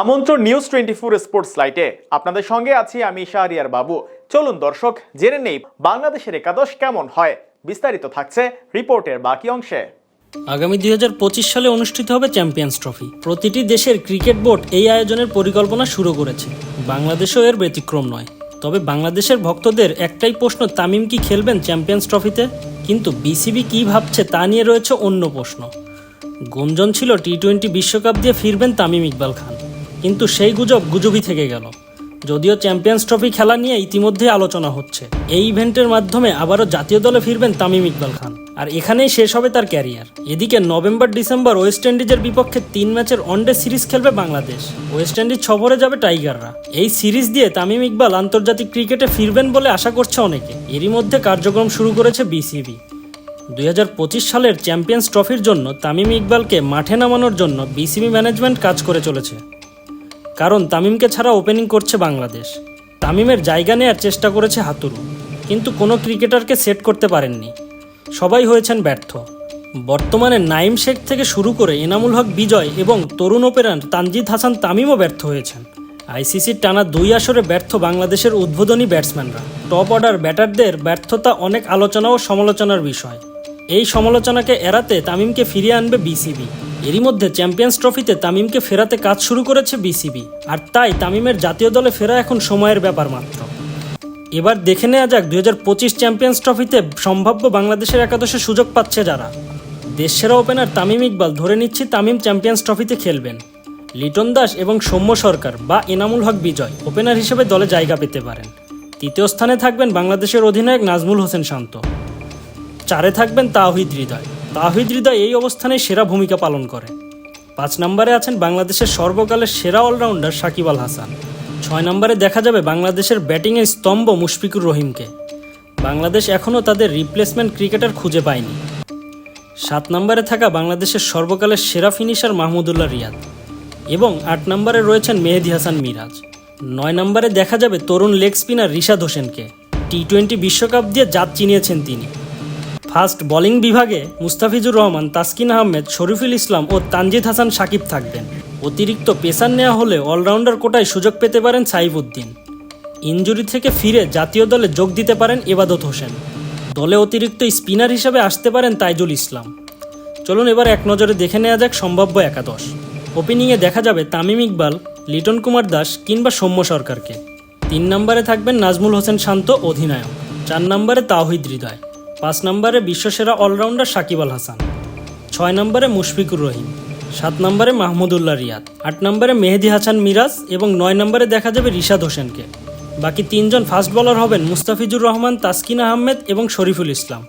আমন্ত্রণ news twenty four sports লাইটে আপনাদের সঙ্গে আছি আমি শাহরিয়ার বাবু। চলুন দর্শক, জেনে নেই বাংলাদেশের একাদশ কেমন হয়। বিস্তারিত থাকছে রিপোর্টের বাকি অংশে। আগামী দুই সালে অনুষ্ঠিত হবে চ্যাম্পিয়ন্স ট্রফি। প্রতিটি দেশের ক্রিকেট বোর্ড এই আয়োজনের পরিকল্পনা শুরু করেছে। বাংলাদেশও এর ব্যতিক্রম নয়। তবে বাংলাদেশের ভক্তদের একটাই প্রশ্ন, তামিম কি খেলবেন চ্যাম্পিয়ন্স ট্রফিতে? কিন্তু বিসিবি কি ভাবছে তা নিয়ে রয়েছে অন্য প্রশ্ন। গুঞ্জন ছিল টি টোয়েন্টি বিশ্বকাপ দিয়ে ফিরবেন তামিম ইকবাল খান। কিন্তু সেই গুজব গুজবই থেকে গেল। যদিও চ্যাম্পিয়ন্স ট্রফি খেলা নিয়ে ইতিমধ্যে আলোচনা হচ্ছে। এই ইভেন্টের মাধ্যমে আবারও জাতীয় দলে ফিরবেন তামিম ইকবাল খান। আর এখানেই শেষ হবে তার ক্যারিয়ার। এদিকে নভেম্বর, ডিসেম্বর ওয়েস্ট ইন্ডিজের বিপক্ষে তিন ম্যাচের ওয়ানডে সিরিজ খেলবে বাংলাদেশ। ওয়েস্ট ইন্ডিজ ছবরে যাবে টাইগাররা। এই সিরিজ দিয়ে তামিম ইকবাল আন্তর্জাতিক ক্রিকেটে ফিরবেন বলে আশা করছে অনেকে। এরই মধ্যে কার্যক্রম শুরু করেছে বিসিবি। দুই হাজার পঁচিশ সালের চ্যাম্পিয়ন্স ট্রফির জন্য তামিম ইকবালকে মাঠে নামানোর জন্য বিসিবি ম্যানেজমেন্ট কাজ করে চলেছে। কারণ তামিমকে ছাড়া ওপেনিং করছে বাংলাদেশ। তামিমের জায়গা নেয়ার চেষ্টা করেছে হাতুরু, কিন্তু কোনো ক্রিকেটারকে সেট করতে পারেননি। সবাই হয়েছেন ব্যর্থ। বর্তমানে নাইম শেখ থেকে শুরু করে এনামুল হক বিজয় এবং তরুণ ওপেনার তানজিদ হাসান তামিমও ব্যর্থ হয়েছেন। আইসিসির টানা দুই আসরে ব্যর্থ বাংলাদেশের উদ্বোধনী ব্যাটসম্যানরা টপ অর্ডার ব্যাটারদের ব্যর্থতা অনেক আলোচনা ও সমালোচনার বিষয়। এই সমালোচনাকে এড়াতে তামিমকে ফিরিয়ে আনবে বিসিবি। এরই মধ্যে চ্যাম্পিয়ন্স ট্রফিতে তামিমকে ফেরাতে কাজ শুরু করেছে বিসিবি, আর তাই তামিমের জাতীয় দলে ফেরা এখন সময়ের ব্যাপার মাত্র। এবার দেখে নেওয়া যাক দুই হাজার পঁচিশ চ্যাম্পিয়ন্স ট্রফিতে সম্ভাব্য বাংলাদেশের একাদশে সুযোগ পাচ্ছে যারা। দেশসেরা ওপেনার তামিম ইকবাল ধরে নিচ্ছি তামিম চ্যাম্পিয়ন্স ট্রফিতে খেলবেন। লিটন দাস এবং সৌম্য সরকার বা এনামুল হক বিজয় ওপেনার হিসেবে দলে জায়গা পেতে পারেন। তৃতীয় স্থানে থাকবেন বাংলাদেশের অধিনায়ক নাজমুল হোসেন শান্ত। চারে থাকবেন তাহিদ হৃদয়। তাহিদ হৃদয় এই অবস্থানে সেরা ভূমিকা পালন করে। পাঁচ নম্বরে আছেন বাংলাদেশের সর্বকালের সেরা অলরাউন্ডার সাকিব আল হাসান। ছয় নম্বরে দেখা যাবে বাংলাদেশের ব্যাটিংয়ের স্তম্ভ মুশফিকুর রহিমকে। বাংলাদেশ এখনও তাদের রিপ্লেসমেন্ট ক্রিকেটার খুঁজে পায়নি। সাত নম্বরে থাকা বাংলাদেশের সর্বকালের সেরা ফিনিশার মাহমুদুল্লাহ রিয়াদ। এবং আট নম্বরে রয়েছেন মেহেদি হাসান মিরাজ। নয় নম্বরে দেখা যাবে তরুণ লেগ স্পিনার রিশাদ হোসেনকে। টি টোয়েন্টি বিশ্বকাপ দিয়ে জাত চিনিয়েছেন তিনি। ফার্স্ট বোলিং বিভাগে মুস্তাফিজুর রহমান, তাসকিন আহমেদ, শরীফুল ইসলাম ও তানজিদ হাসান সাকিব থাকবেন। অতিরিক্ত পেসার নেওয়া হলে অলরাউন্ডার কোটায় সুযোগ পেতে পারেন সাইফুদ্দিন। ইনজুরি থেকে ফিরে জাতীয় দলে যোগ দিতে পারেন এবাদত হোসেন। দলে অতিরিক্ত স্পিনার হিসেবে আসতে পারেন তাইজুল ইসলাম। চলুন এবার এক নজরে দেখে নেওয়া যাক সম্ভাব্য একাদশ। ওপেনিংয়ে দেখা যাবে তামিম ইকবাল, লিটন কুমার দাস কিংবা সৌম্য সরকারকে। তিন নম্বরে থাকবেন নাজমুল হোসেন শান্ত অধিনায়ক। চার নম্বরে তাওহিদ হৃদয়। পাঁচ নম্বরে বিশ্বসেরা অলরাউন্ডার সাকিব আল হাসান, ছয় নম্বরে মুশফিকুর রহিম, সাত নম্বরে মাহমুদুল্লাহ রিয়াদ, আট নম্বরে মেহেদি হাসান মিরাজ এবং নয় নম্বরে দেখা যাবে রিশাদ হোসেনকে। বাকি তিনজন ফাস্ট বলার হবেন মুস্তাফিজুর রহমান, তাসকিন আহমেদ এবং শরীফুল ইসলাম।